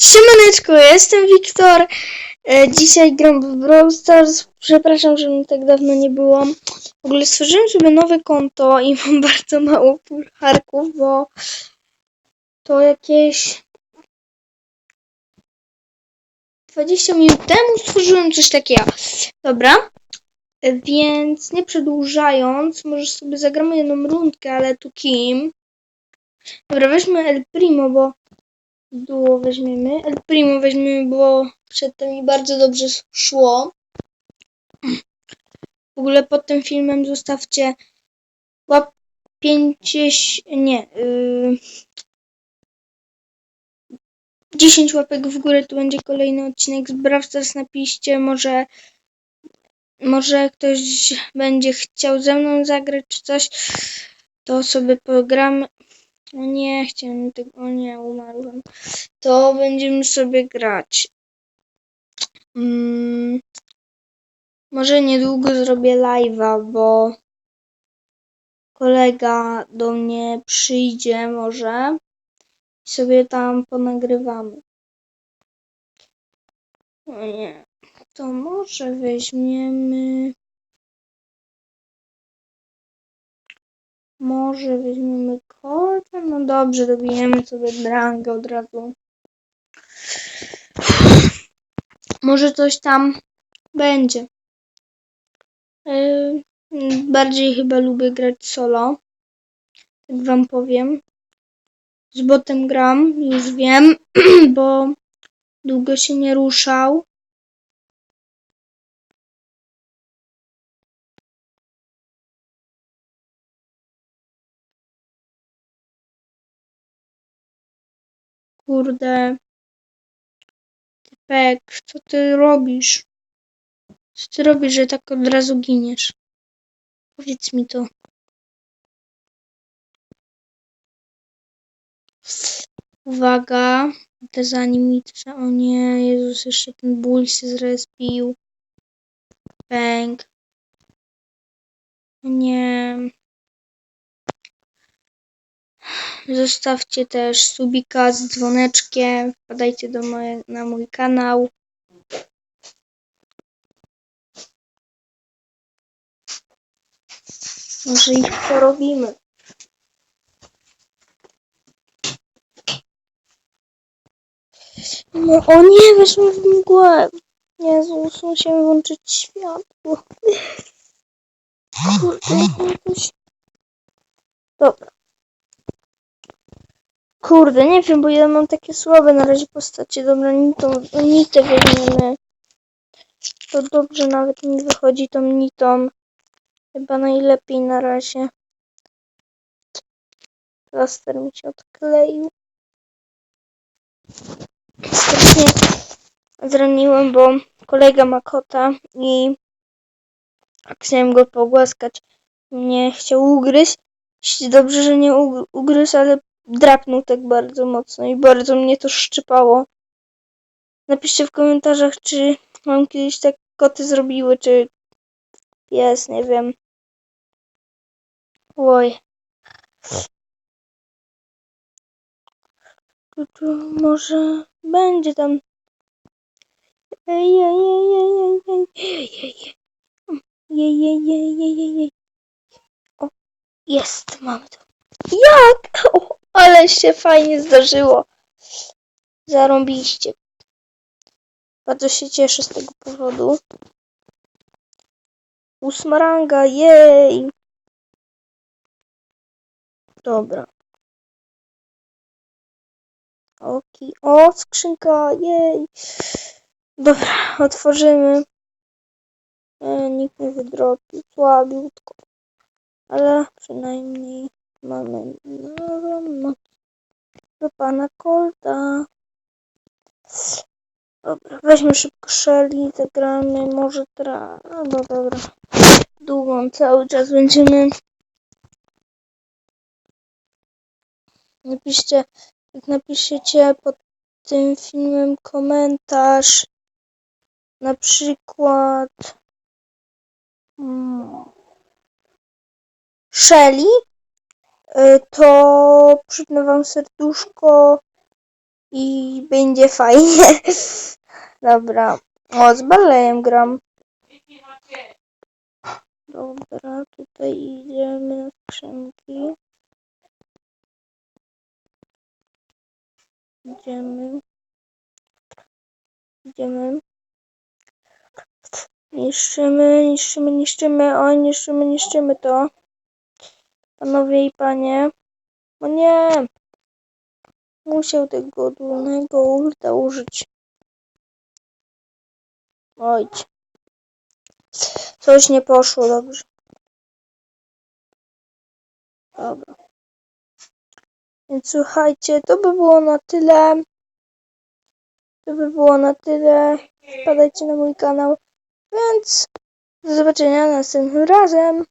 Siemaneczko, jestem Wiktor. E, Dzisiaj gram w Brawl Stars. Przepraszam, że mnie tak dawno nie było. W ogóle stworzyłem sobie nowe konto i mam bardzo mało pucharków, bo to jakieś 20 minut temu stworzyłem coś takiego. Dobra. E, Więc nie przedłużając, może sobie zagramy jedną rundkę, ale tu kim? Dobra, weźmy El Primo, bo duo weźmiemy. El Primo weźmiemy, bo przedtem mi bardzo dobrze szło. W ogóle pod tym filmem zostawcie łap 50, nie, yy, 10 łapek w górę, tu będzie kolejny odcinek z Brawl Stars, napiszcie, może może ktoś będzie chciał ze mną zagrać czy coś, to sobie pogramy. O nie, chciałem tego, o nie, umarłem. To będziemy sobie grać. Mm, może niedługo zrobię live'a, bo kolega do mnie przyjdzie może i sobie tam ponagrywamy. O nie, to może weźmiemy... Może weźmiemy kolkę? No dobrze, dobijemy sobie drangę od razu. Może coś tam będzie. Yy, bardziej chyba lubię grać solo. Tak wam powiem. Z botem gram, już wiem, bo długo się nie ruszał. Kurde. Typek, co ty robisz? Co ty robisz, że tak od razu giniesz? Powiedz mi to. Uwaga, te zanimice, o nie, Jezus, jeszcze ten ból się zrespił. Pęk. O nie. Zostawcie też subika z dzwoneczkiem, wpadajcie do moje, na mój kanał. Może ich porobimy. No, o nie, weszło w mgłę. Jezus, musimy włączyć światło. Kurde, jakoś... Dobra. Kurde, nie wiem, bo ja mam takie słabe na razie postacie. Dobra, nitą, nitę weźmiemy. To dobrze nawet mi wychodzi tą nitą. Chyba najlepiej na razie. Plaster mi się odkleił. Strasznie zraniłem, bo kolega ma kota i chciałem go pogłaskać. Nie chciał ugryźć. Dobrze, że nie ug- ugryzł, ale drapnął tak bardzo mocno i bardzo mnie to szczypało. Napiszcie w komentarzach, czy mam kiedyś tak koty zrobiły, czy pies, nie wiem. Oj. Tu, tu może będzie tam. Ej, ej, ej, ej, ej, ej, ej, ej. Jej, jej, jej, jej. O, jest, mamy to. Jak? Ale się fajnie zdarzyło. Zarąbiście. Bardzo się cieszę z tego powodu. Ósma ranga, jej! Dobra. Oki. O, skrzynka, jej! Dobra, otworzymy. E, nikt nie wydropił, słabiutko. Ale przynajmniej mamy nową moc do pana Kolta. Dobra, weźmy szybko Shelly, zagramy, może tra... No dobra. Długą cały czas będziemy... Napiszcie, jak napiszecie pod tym filmem komentarz, na przykład hmm, Shelly, to przypnę wam serduszko i będzie fajnie. Dobra. O, z Barleyem gram. Dobra, tutaj idziemy na skrzynki. Idziemy. Idziemy. Niszczymy, niszczymy, niszczymy. Oj, niszczymy, niszczymy to. Panowie i panie. O nie! Musiał tego durnego ulta użyć. Oj. Coś nie poszło dobrze. Dobra. Więc słuchajcie, to by było na tyle. To by było na tyle. Wpadajcie na mój kanał. Więc do zobaczenia następnym razem.